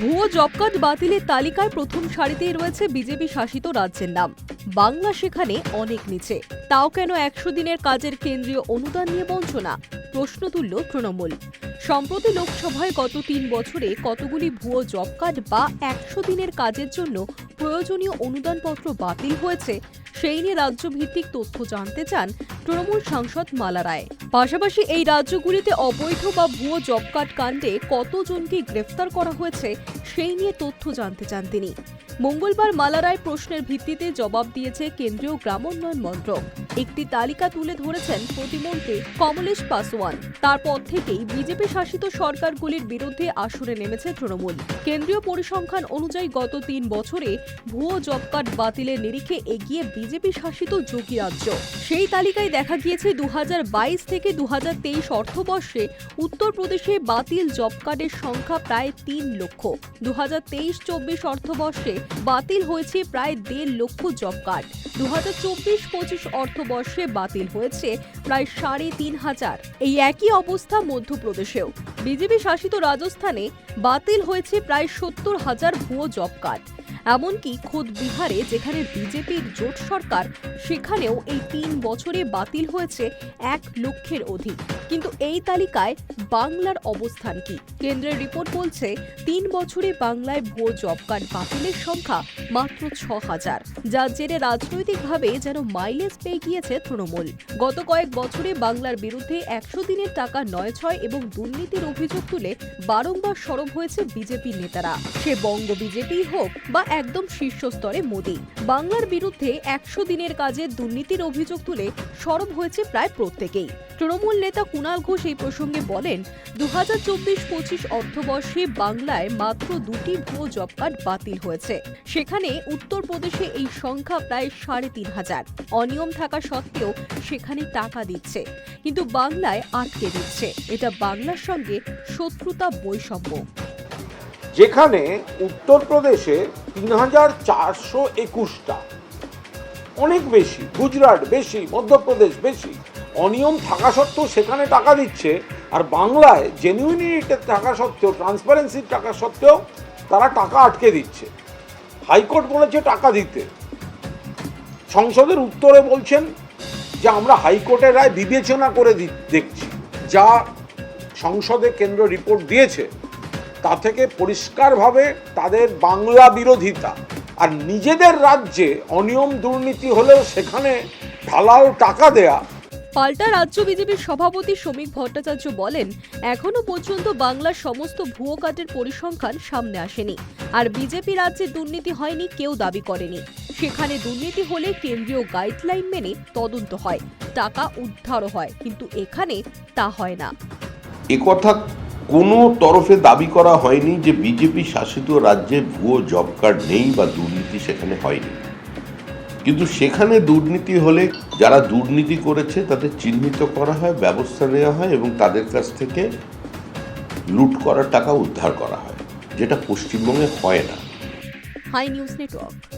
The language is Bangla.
ভুয়ো জব কার্ড বাতিলের তালিকায় প্রথম সারিতেই রয়েছে বিজেপি শাসিত রাজ্যের নাম। বাংলা সেখানে অনেক নিচে। তাও কেন একশো দিনের কাজের কেন্দ্রীয় অনুদান নিয়ে বঞ্চনা? প্রশ্ন তুলল তৃণমূল। সম্প্রতি লোকসভায় গত তিন বছরে কতগুলি ভুয়ো জব কার্ড বা একশো দিনের কাজের জন্য প্রয়োজনীয় অনুদানপত্র বাতিল হয়েছে, সেই নিয়ে রাজ্যভিত্তিক তথ্য জানতে চান তৃণমূল সাংসদ মালা রায়। পাশাপাশি এই রাজ্যগুলিতে অবৈধ বা ভুয়ো জব কাণ্ডে কতজনকে গ্রেফতার করা হয়েছে, সেই নিয়ে তথ্য জানতে চান তিনি। মঙ্গলবার মালারায় প্রশ্নের ভিত্তিতে জবাব দিয়েছে কেন্দ্রীয় গ্রামোন্নয়ন মন্ত্রক। একটি তালিকা তুলে ধরেছেন প্রতিমন্ত্রী কমলেশ পাসওয়ান তারপর থেকেই বিজেপি শাসিত সরকারগুলির বিরুদ্ধে আসরে নেমেছে তৃণমূল। কেন্দ্রীয় পরিসংখ্যান অনুযায়ী গত তিন বছরে ভুয়ো জব বাতিলের নিরিখে এগিয়ে বিজেপি শাসিত যোগী রাজ্য। সেই তালিকায় দেখা গিয়েছে দুহাজার বাইশ থেকে দুহাজার তেইশ অর্থবর্ষে উত্তরপ্রদেশে বাতিল জব কার্ডের সংখ্যা প্রায় তিন লক্ষ। দু হাজার তেইশ চব্বিশ অর্থবর্ষে বাতিল হয়েছে প্রায় দেড় লক্ষ জব কার্ড। দু হাজার চব্বিশ পঁচিশ অর্থবর্ষে বাতিল হয়েছে প্রায় সাড়ে তিন হাজার। এই একই অবস্থা মধ্যপ্রদেশেও। বিজেপি শাসিত রাজস্থানে বাতিল হয়েছে প্রায় সত্তর হাজার ভুয়ো জব কার্ড। এমনকি খোদ বিহারে যেখানে বিজেপির জোট সরকার, সেখানেও এই তিন বছরে বাতিল হয়েছে এক লক্ষের অধিক। কিন্তু এই তালিকায় বাংলার অবস্থান কি? কেন্দ্রের রিপোর্ট বলছে, তিন বছরে বাংলায় ভুয়ো জব কার্ড বাতিলের সংখ্যা মাত্র ছ হাজার, যার জেরে রাজনৈতিকভাবে যেন মাইলেজ পেয়ে গিয়েছে তৃণমূল। গত কয়েক বছরে বাংলার বিরুদ্ধে একশো দিনের টাকা নয় ছয় এবং দুর্নীতির অভিযোগ তুলে বারংবার সরব হয়েছে বিজেপি নেতারা। সে বঙ্গ বিজেপি হোক বা একদম শীর্ষস্তরে মোদী। বাংলার বিরুদ্ধে একশো দিনের কাজে দুর্নীতির অভিযোগ তুলে সরব হয়েছে প্রায় প্রত্যেকেই। তৃণমূল নেতা কুণাল ঘোষ এই প্রসঙ্গে বলেন দু হাজার চব্বিশ পঁচিশ অর্থবর্ষে বাংলায় মাত্র দুটি ভুয়ো জব কার্ড বাতিল হয়েছে। সেখানে উত্তরপ্রদেশে এই সংখ্যা প্রায় সাড়ে তিন হাজার। অনিয়ম থাকা সত্ত্বেও সেখানে টাকা দিচ্ছে। কিন্তু বাংলায় আটকে দিচ্ছে। এটা বাংলার সঙ্গে শত্রুতা বৈষম্য। যেখানে উত্তরপ্রদেশে তিন হাজার চারশো একুশটা, অনেক বেশি, গুজরাট বেশি, মধ্যপ্রদেশ বেশি, অনিয়ম থাকা সত্ত্বেও সেখানে টাকা দিচ্ছে, আর বাংলায় জেনুইনিটি থাকা সত্ত্বেও ট্রান্সপারেন্সির টাকা সত্ত্বেও তারা টাকা আটকে দিচ্ছে। হাইকোর্ট বলেছে টাকা দিতে। সংসদের উত্তরে বলছেন যে আমরা হাইকোর্টের রায় বিবেচনা করে দেখছি। যা সংসদে কেন্দ্র রিপোর্ট দিয়েছে তা থেকে পরিষ্কারভাবে তাদের বাংলা বিরোধিতা আর নিজেদের রাজ্যে অনিয়ম দুর্নীতি হলেও সেখানে ঢালাও টাকা দেয়া। পাল্টা রাজ্য বিজেপির সভাপতি শ্রমিক ভট্টাচার্য বলেন এখনও পর্যন্ত বাংলার সমস্ত ভুয়ো কার্ডের পরিসংখ্যান সামনে আসেনি। আর বিজেপি রাজ্যে দুর্নীতি হয়নি কেউ দাবি করেনি। সেখানে দুর্নীতি হলে কেন্দ্রীয় গাইডলাইন মেনে তদন্ত হয় টাকা উদ্ধারও হয় কিন্তু এখানে তা হয় না। একথা কোনো তরফে দাবি করা হয়নি যে বিজেপি শাসিত রাজ্যে ভুয়ো জব কার্ড নেই বা দুর্নীতি সেখানে হয়নি। কিন্তু সেখানে দুর্নীতি হলে যারা দুর্নীতি করেছে তাদের চিহ্নিত করা হয়, ব্যবস্থা নেওয়া হয় এবং তাদের কাছ থেকে লুট করা টাকা উদ্ধার করা হয়, যেটা পশ্চিমবঙ্গে হয় না। High news network.